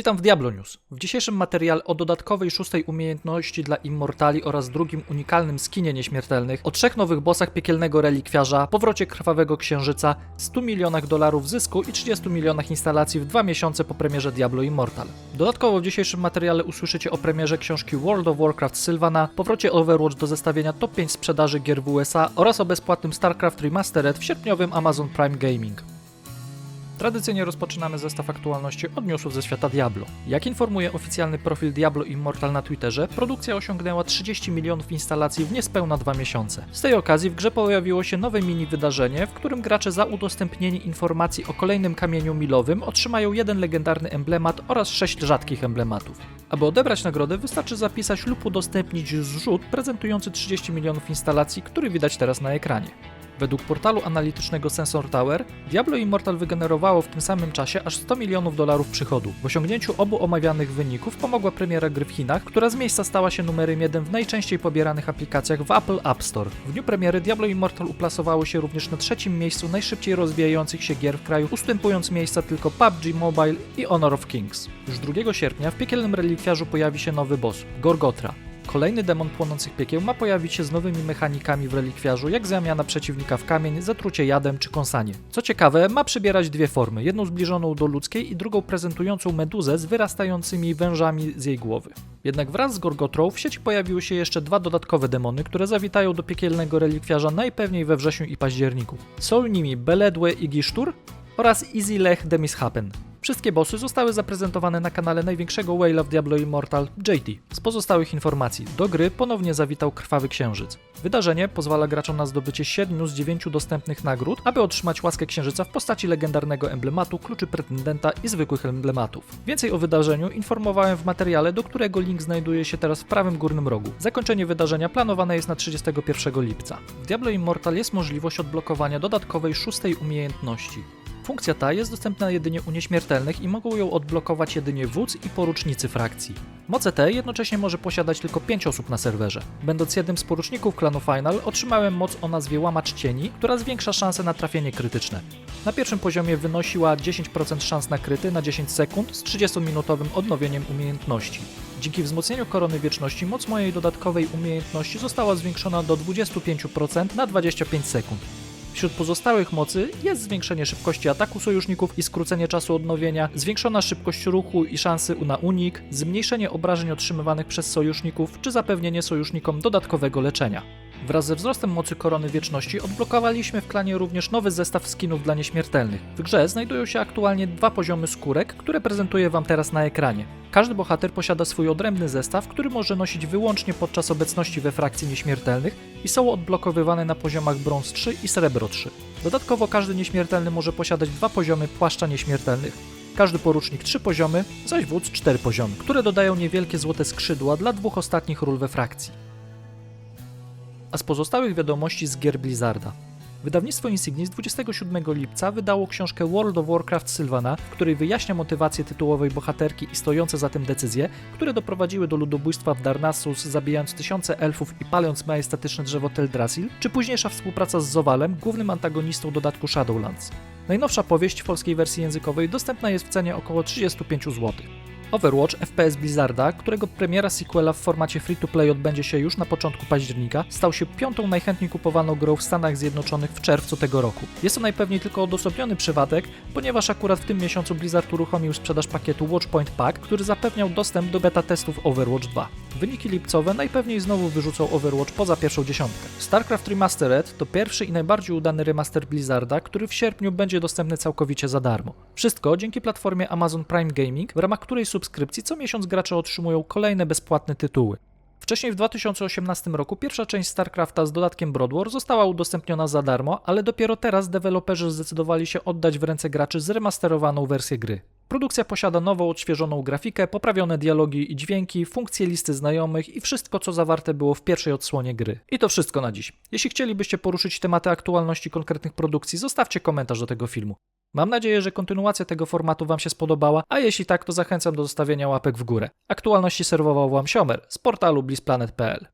Witam w Diablo News. W dzisiejszym materiale o dodatkowej szóstej umiejętności dla Immortali oraz drugim unikalnym skinie nieśmiertelnych, o trzech nowych bossach piekielnego relikwiarza, powrocie krwawego księżyca, 100 milionach dolarów zysku i 30 milionach instalacji w dwa miesiące po premierze Diablo Immortal. Dodatkowo w dzisiejszym materiale usłyszycie o premierze książki World of Warcraft Sylvana, powrocie Overwatch do zestawienia top 5 sprzedaży gier w USA oraz o bezpłatnym StarCraft Remastered w sierpniowym Amazon Prime Gaming. Tradycyjnie rozpoczynamy zestaw aktualności od newsów ze świata Diablo. Jak informuje oficjalny profil Diablo Immortal na Twitterze, produkcja osiągnęła 30 milionów instalacji w niespełna dwa miesiące. Z tej okazji w grze pojawiło się nowe mini wydarzenie, w którym gracze za udostępnienie informacji o kolejnym kamieniu milowym otrzymają jeden legendarny emblemat oraz sześć rzadkich emblematów. Aby odebrać nagrodę, wystarczy zapisać lub udostępnić zrzut prezentujący 30 milionów instalacji, który widać teraz na ekranie. Według portalu analitycznego Sensor Tower, Diablo Immortal wygenerowało w tym samym czasie aż 100 milionów dolarów przychodu. W osiągnięciu obu omawianych wyników pomogła premiera gry w Chinach, która z miejsca stała się numerem jeden w najczęściej pobieranych aplikacjach w Apple App Store. W dniu premiery Diablo Immortal uplasowało się również na trzecim miejscu najszybciej rozwijających się gier w kraju, ustępując miejsca tylko PUBG Mobile i Honor of Kings. Już 2 sierpnia w piekielnym relikwiarzu pojawi się nowy boss, Gorgotra. Kolejny demon płonących piekieł ma pojawić się z nowymi mechanikami w relikwiarzu, jak zamiana przeciwnika w kamień, zatrucie jadem czy kąsanie. Co ciekawe, ma przybierać dwie formy, jedną zbliżoną do ludzkiej i drugą prezentującą meduzę z wyrastającymi wężami z jej głowy. Jednak wraz z Gorgotrą w sieci pojawiły się jeszcze dwa dodatkowe demony, które zawitają do piekielnego relikwiarza najpewniej we wrześniu i październiku. Są nimi Beledwe i Gisztur oraz Easy Lech Demishapen. Wszystkie bossy zostały zaprezentowane na kanale największego whale'a w Diablo Immortal, JT. Z pozostałych informacji, do gry ponownie zawitał Krwawy Księżyc. Wydarzenie pozwala graczom na zdobycie 7 z 9 dostępnych nagród, aby otrzymać łaskę księżyca w postaci legendarnego emblematu, kluczy pretendenta i zwykłych emblematów. Więcej o wydarzeniu informowałem w materiale, do którego link znajduje się teraz w prawym górnym rogu. Zakończenie wydarzenia planowane jest na 31 lipca. W Diablo Immortal jest możliwość odblokowania dodatkowej szóstej umiejętności. Funkcja ta jest dostępna jedynie u nieśmiertelnych i mogą ją odblokować jedynie wódz i porucznicy frakcji. Moce te jednocześnie może posiadać tylko 5 osób na serwerze. Będąc jednym z poruczników klanu Final, otrzymałem moc o nazwie Łamacz Cieni, która zwiększa szanse na trafienie krytyczne. Na pierwszym poziomie wynosiła 10% szans na kryty na 10 sekund z 30-minutowym odnowieniem umiejętności. Dzięki wzmocnieniu Korony Wieczności moc mojej dodatkowej umiejętności została zwiększona do 25% na 25 sekund. Wśród pozostałych mocy jest zwiększenie szybkości ataku sojuszników i skrócenie czasu odnowienia, zwiększona szybkość ruchu i szansy na unik, zmniejszenie obrażeń otrzymywanych przez sojuszników czy zapewnienie sojusznikom dodatkowego leczenia. Wraz ze wzrostem mocy Korony Wieczności odblokowaliśmy w klanie również nowy zestaw skinów dla nieśmiertelnych. W grze znajdują się aktualnie dwa poziomy skórek, które prezentuję Wam teraz na ekranie. Każdy bohater posiada swój odrębny zestaw, który może nosić wyłącznie podczas obecności we frakcji nieśmiertelnych i są odblokowywane na poziomach brąz 3 i srebro 3. Dodatkowo każdy nieśmiertelny może posiadać dwa poziomy płaszcza nieśmiertelnych. Każdy porucznik 3 poziomy, zaś wódz 4 poziomy, które dodają niewielkie złote skrzydła dla dwóch ostatnich ról we frakcji. A z pozostałych wiadomości z gier Blizzarda. Wydawnictwo Insignis 27 lipca wydało książkę World of Warcraft Sylvana, w której wyjaśnia motywację tytułowej bohaterki i stojące za tym decyzje, które doprowadziły do ludobójstwa w Darnassus, zabijając tysiące elfów i paląc majestatyczne drzewo Teldrassil, czy późniejsza współpraca z Zowalem, głównym antagonistą dodatku Shadowlands. Najnowsza powieść w polskiej wersji językowej dostępna jest w cenie około 35 zł. Overwatch FPS Blizzarda, którego premiera sequela w formacie free-to-play odbędzie się już na początku października, stał się piątą najchętniej kupowaną grą w Stanach Zjednoczonych w czerwcu tego roku. Jest to najpewniej tylko odosobniony przypadek, ponieważ akurat w tym miesiącu Blizzard uruchomił sprzedaż pakietu Watchpoint Pack, który zapewniał dostęp do beta testów Overwatch 2. Wyniki lipcowe najpewniej znowu wyrzucą Overwatch poza pierwszą dziesiątkę. StarCraft Remastered to pierwszy i najbardziej udany remaster Blizzarda, który w sierpniu będzie dostępny całkowicie za darmo. Wszystko dzięki platformie Amazon Prime Gaming, w ramach której subskrypcji co miesiąc gracze otrzymują kolejne bezpłatne tytuły. Wcześniej w 2018 roku pierwsza część StarCrafta z dodatkiem Broad War została udostępniona za darmo, ale dopiero teraz deweloperzy zdecydowali się oddać w ręce graczy zremasterowaną wersję gry. Produkcja posiada nową, odświeżoną grafikę, poprawione dialogi i dźwięki, funkcje listy znajomych i wszystko, co zawarte było w pierwszej odsłonie gry. I to wszystko na dziś. Jeśli chcielibyście poruszyć tematy aktualności konkretnych produkcji, zostawcie komentarz do tego filmu. Mam nadzieję, że kontynuacja tego formatu Wam się spodobała, a jeśli tak, to zachęcam do zostawienia łapek w górę. Aktualności serwował Wam Siomer z portalu blissplanet.pl.